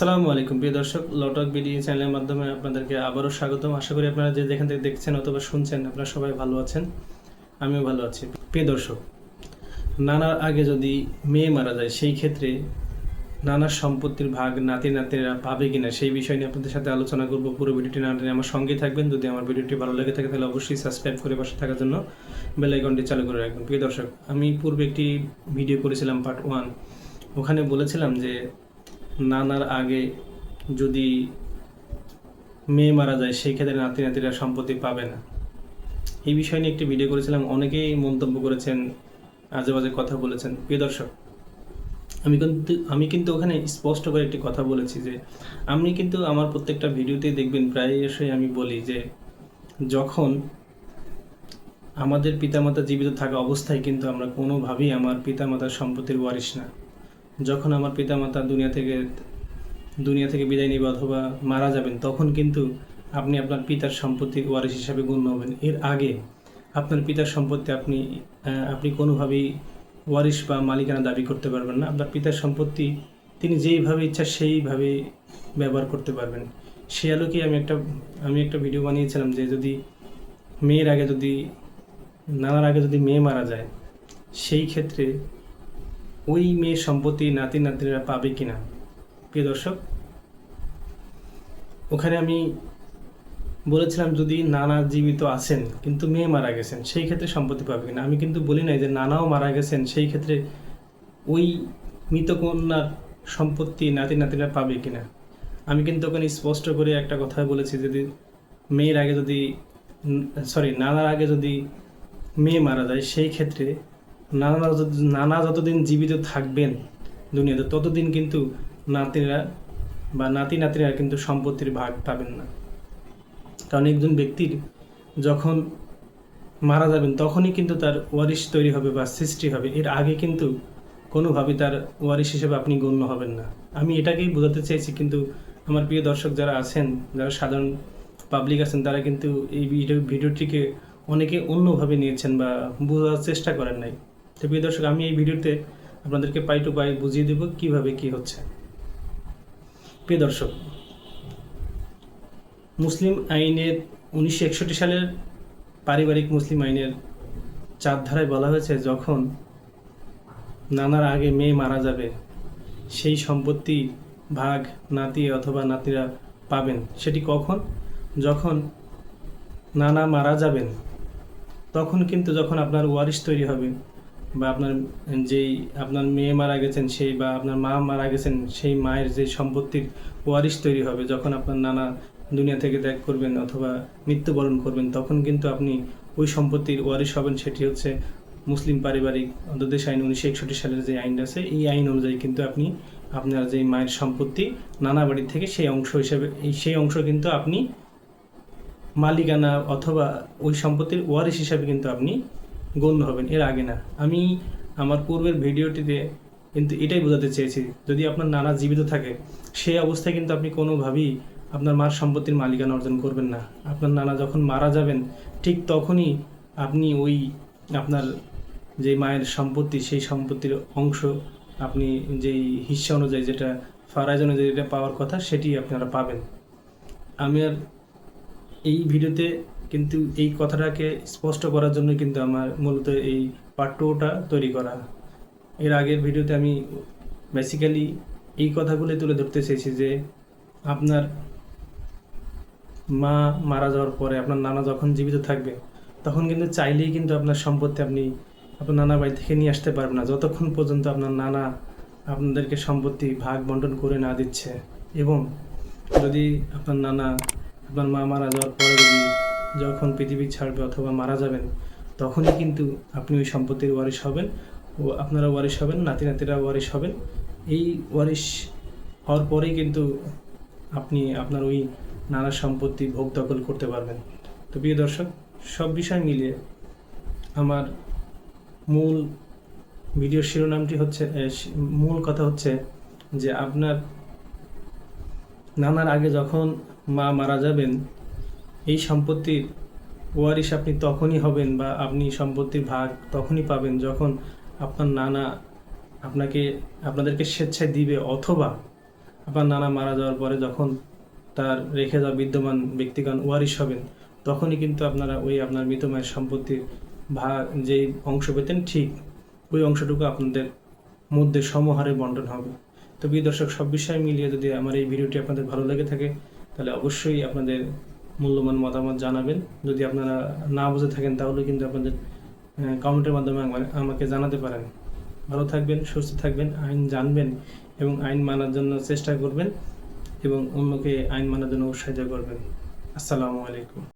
আসসালামু আলাইকুম। প্রিয় দর্শক লটক বিডি চ্যানেলের মাধ্যমে আপনাদেরকে আবারও স্বাগতম। আশা করি আপনারা যে যেখান থেকে দেখছেন অথবা শুনছেন, আপনারা সবাই ভালো আছেন। আমিও ভালো আছি। প্রিয় দর্শক নানার আগে যদি মেয়ে মারা যায়, সেই ক্ষেত্রে নানার সম্পত্তির ভাগ নাতি নাতিরা পাবে কিনা, সেই বিষয় নিয়ে আপনাদের সাথে আলোচনা করব। পুরো ভিডিওটি না আমার সঙ্গেই থাকবেন। যদি আমার ভিডিওটি ভালো লেগে থাকে, তাহলে অবশ্যই সাবস্ক্রাইব করে পাশে থাকার জন্য বেল আইকনটি চালু করে রাখবেন। প্রিয় দর্শক, আমি পূর্বে একটি ভিডিও করেছিলাম পার্ট ওয়ান ওখানে বলেছিলাম যে নানার আগে যদি মেয়ে মারা যায়, সেই ক্ষেত্রে নাতি নাতিরা সম্পত্তি পাবে না। এই বিষয় নিয়ে একটি ভিডিও করেছিলাম, অনেকেই মন্তব্য করেছেন আজে বাজে কথা বলেছেন। প্রিয় দর্শক, আমি কিন্তু আমি কিন্তু ওখানে স্পষ্ট করে একটি কথা বলেছি যে আমি কিন্তু আমার প্রত্যেকটা ভিডিওতেই দেখবেন প্রায়শই আমি বলি যে, যখন আমাদের পিতামাতা জীবিত থাকা অবস্থায় কিন্তু আমরা কোনোভাবেই আমার পিতামাতার সম্পত্তির ওয়ারিশ না। যখন আমার পিতামাতা দুনিয়া থেকে দুনিয়া থেকে বিদায় নেবে অথবা মারা যাবেন, তখন কিন্তু আপনি আপনার পিতার সম্পত্তির ওয়ারিশ হিসাবে গণ্য হবেন। এর আগে আপনার পিতার সম্পত্তি আপনি আপনি কোনোভাবেই ওয়ারিশ বা মালিকানা দাবি করতে পারবেন না। আপনার পিতার সম্পত্তি তিনি যেইভাবে ইচ্ছা সেইভাবে ব্যবহার করতে পারবেন। সে আলোকে আমি একটা আমি একটা ভিডিও বানিয়েছিলাম যে যদি মেয়ের আগে যদি, নানার আগে যদি মেয়ে মারা যায়, সেই ক্ষেত্রে ওই মেয়ের সম্পত্তি নাতি নাতিরা পাবে কিনা? প্রিয় দর্শক, ওখানে আমি বলেছিলাম যদি নানা জীবিত আছেন, কিন্তু মেয়ে মারা গেছেন, সেই ক্ষেত্রে সম্পত্তি পাবে কিনা? আমি কিন্তু বলি নাই যে নানাও মারা গেছেন, সেই ক্ষেত্রে ওই মৃতকন্যার সম্পত্তি নাতি নাতিরা পাবে কিনা? আমি কিন্তু ওখানে স্পষ্ট করে একটা কথা বলেছি, যদি মেয়ের আগে যদি সরি নানার আগে যদি মেয়ে মারা যায়, সেই ক্ষেত্রে নানা যত- নানা যতদিন জীবিত থাকবেন দুনিয়াতে, ততদিন কিন্তু নাতিরা বা নাতি নাতিরা কিন্তু সম্পত্তির ভাগ পাবেন না। কারণ একজন ব্যক্তির যখন মারা যাবেন, তখনই কিন্তু তার ওয়ারিশ তৈরি হবে বা সৃষ্টি হবে। এর আগে কিন্তু কোনোভাবে তার ওয়ারিশ হিসেবে আপনি গণ্য হবেন না। আমি এটাকেই বোঝাতে চাইছি কিন্তু আমার প্রিয় দর্শক যারা আছেন, যারা সাধারণ পাবলিক আছেন, তারা কিন্তু এই ভিডিও ভিডিওটিকে অনেকে অন্যভাবে নিয়েছেন বা বোঝার চেষ্টা করেন নাই। তো প্রিয় দর্শক, আমি এই ভিডিওতে আপনাদেরকে পাই টু পাই বুঝিয়ে দেব কীভাবে কি হচ্ছে। প্রিয় দর্শক, মুসলিম আইনের উনিশশো একষট্টি সালের পারিবারিক মুসলিম আইনের চার ধারায় বলা হয়েছে, যখন নানার আগে মেয়ে মারা যাবে, সেই সম্পত্তি ভাগ নাতি অথবা নাতিরা পাবেন। সেটি কখন? যখন নানা মারা যাবেন, তখন কিন্তু যখন আপনার ওয়ারিশ তৈরি হবে বা আপনার যেই আপনার মেয়ে মারা গেছেন, সেই বা আপনার মা মারা গেছেন, সেই মায়ের যে সম্পত্তির ওয়ারিশ তৈরি হবে যখন আপনার নানা দুনিয়া থেকে ত্যাগ করবেন অথবা মৃত্যুবরণ করবেন, তখন কিন্তু আপনি ওই সম্পত্তির ওয়ারিশ হবেন। সেটি হচ্ছে মুসলিম পারিবারিক অন্তর্দেশ আইন উনিশশো একষট্টি সালের যে আইন আছে, এই আইন অনুযায়ী কিন্তু আপনি আপনার যে মায়ের সম্পত্তি নানা বাড়ির থেকে সেই অংশ হিসেবে সেই অংশ কিন্তু আপনি মালিকানা অথবা ওই সম্পত্তির ওয়ারিশ হিসাবে কিন্তু আপনি গণ্য হবেন, এর আগে না। আমি আমার পূর্বের ভিডিওটিতে কিন্তু এটাই বোঝাতে চেয়েছি, যদি আপনার নানা জীবিত থাকে, সেই অবস্থায় কিন্তু আপনি কোনোভাবেই আপনার মার সম্পত্তির মালিকানা অর্জন করবেন না। আপনার নানা যখন মারা যাবেন, ঠিক তখনই আপনি ওই আপনার যে মায়ের সম্পত্তি, সেই সম্পত্তির অংশ, আপনি যেই হিস্সা অনুযায়ী যেটা, ফারাইজ অনুযায়ী যেটা পাওয়ার কথা, সেটি আপনারা পাবেন। আমি আর এই ভিডিওতে কিন্তু এই কথাটাকে স্পষ্ট করার জন্য কিন্তু আমার মূলত এই পার্ট টুটা তৈরি করা। এর আগের ভিডিওতে আমি বেসিক্যালি এই কথাগুলো তুলে ধরতে চেয়েছি যে আপনার মা মারা যাওয়ার পরে আপনার নানা যখন জীবিত থাকবে, তখন কিন্তু চাইলেই কিন্তু আপনার সম্পত্তি আপনি আপনার নানা বাড়ি থেকে নিয়ে আসতে পারবেন না। যতক্ষণ পর্যন্ত আপনার নানা আপনাদেরকে সম্পত্তি ভাগ বন্টন করে না দিচ্ছে এবং যদি আপনার নানা আপনার মা মারা যাওয়ার পরে যদি যখন পৃথিবী ছাড়বে অথবা মারা যাবেন, তখনই কিন্তু আপনি ওই সম্পত্তির ওয়ারিশ হবেন ও আপনারা ওয়ারিশ হবেন, নাতি নাতিরা ওয়ারিশ হবেন। এই ওয়ারিশ হওয়ার পরেই কিন্তু আপনি আপনার ওই নানা সম্পত্তি ভোগ দখল করতে পারবেন। তো প্রিয় দর্শক, সব বিষয় মিলিয়ে আমার মূল ভিডিও শিরোনামটি হচ্ছে মূল কথা হচ্ছে যে আপনার নানার আগে যখন মা মারা যাবেন, এই সম্পত্তির ওয়ারিশ আপনি তখনই হবেন বা আপনি সম্পত্তির ভাগ তখনই পাবেন যখন আপনার নানা আপনাকে, আপনাদেরকে স্বেচ্ছায় দিবে অথবা আপনার নানা মারা যাওয়ার পরে যখন তার রেখে যাওয়া বিদ্যমান ব্যক্তিগণ ওয়ারিশ হবেন, তখনই কিন্তু আপনারা ওই আপনার মৃত মায়ের সম্পত্তির ভাগ যেই অংশ পেতেন ঠিক ওই অংশটুকু আপনাদের মধ্যে সমহারে বন্টন হবে। তো প্রিয় দর্শক, সব বিষয় মিলিয়ে যদি আমার এই ভিডিওটি আপনাদের ভালো লেগে থাকে, তাহলে অবশ্যই আপনাদের মূল্যবান মতামত জানাবেন। যদি আপনারা না বুঝে থাকেন, তাহলে কিন্তু আপনাদের কমেন্টের মাধ্যমে আমা- আমাকে জানাতে পারেন। ভালো থাকবেন, সুস্থ থাকবেন, আইন জানবেন এবং আইন মানার জন্য চেষ্টা করবেন এবং অন্যকে আইন মানার জন্য উৎসাহিত করবেন। আসসালামু আলাইকুম।